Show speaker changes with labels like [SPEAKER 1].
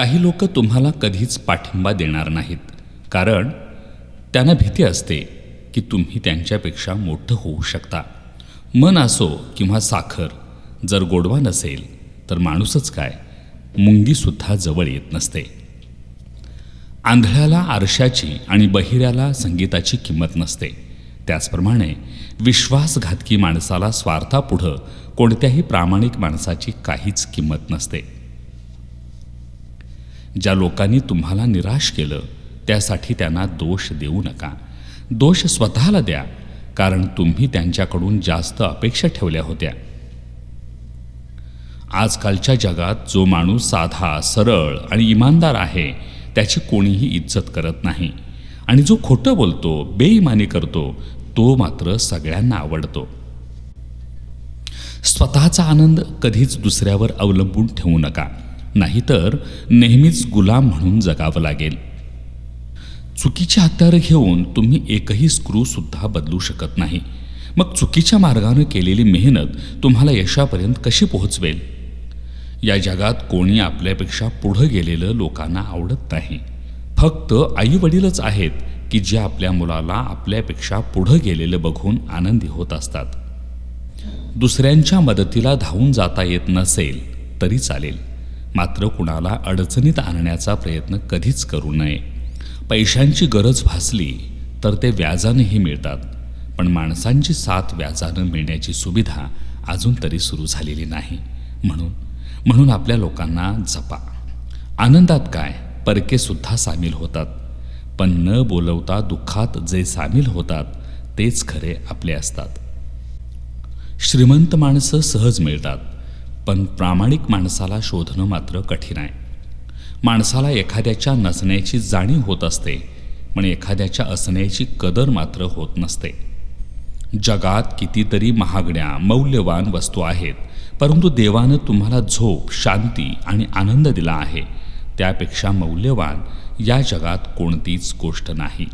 [SPEAKER 1] काही लोक तुम्हाला कधीच पाठिंबा देणार नाहीत. कारण त्यांना भीती असते की तुम्ही त्यांच्यापेक्षा मोठं होऊ शकता. मन असो किंवा साखर जर गोडवा नसेल तर माणूसच काय? मुंगीसुद्धा जवळ येत नसते. आंधळ्याला आरशाची आणि बहिऱ्याला संगीताची किंमत नसते. त्याचप्रमाणे विश्वासघातकी माणसाला स्वार्थापुढं कोणत्याही प्रामाणिक माणसाची काहीच किंमत नसते. ज्या लोकांनी तुम्हाला निराश केलं त्यासाठी त्यांना दोष देऊ नका. दोष स्वतःला द्या कारण तुम्ही त्यांच्याकडून जास्त अपेक्षा ठेवल्या होत्या. आजकालच्या जगात जो माणूस साधा सरळ आणि इमानदार आहे त्याची कोणीही इज्जत करत नाही. आणि जो खोटं बोलतो बेईमानी करतो तो मात्र सगळ्यांना आवडतो. स्वतःचा आनंद कधीच दुसऱ्यावर अवलंबून ठेवू नका. नाहीतर नेहमीच गुलाम म्हणून जगावं लागेल. चुकीची हत्यारं घेऊन तुम्ही एकही स्क्रूसुद्धा बदलू शकत नाही. मग चुकीच्या मार्गानं केलेली मेहनत तुम्हाला यशापर्यंत कशी पोहोचवेल? या जगात कोणी आपल्यापेक्षा पुढं गेलेलं लोकांना आवडत नाही. फक्त आई वडीलच आहेत की जे आपल्या मुलाला आपल्यापेक्षा पुढं गेलेलं बघून आनंदी होत असतात. दुसऱ्यांच्या मदतीला धावून जाता येत नसेल तरी चालेल. मात्र कुणाला अडचणीत आणण्याचा प्रयत्न कधीच करू नये. पैशांची गरज भासली तर ते व्याजानेही मिळतात पण माणसांची साथ व्याजानं मिळण्याची सुविधा अजून तरी सुरू झालेली नाही. म्हणून म्हणून आपल्या लोकांना जपा. आनंदात काय? परके सुद्धा सामील होतात. पण न बोलवता दुःखात जे सामील होतात तेच खरे आपले असतात. श्रीमंत माणसं सहज मिळतात. पण प्रामाणिक माणसाला शोधणं मात्र कठीण आहे. माणसाला एखाद्याच्या नसण्याची जाणीव होत असते पण एखाद्याच्या असण्याची कदर मात्र होत नसते. जगात कितीतरी महागड्या मौल्यवान वस्तू आहेत परंतु देवानं तुम्हाला झोप शांती आणि आनंद दिला आहे. त्यापेक्षा मौल्यवान या जगात कोणतीच गोष्ट नाही.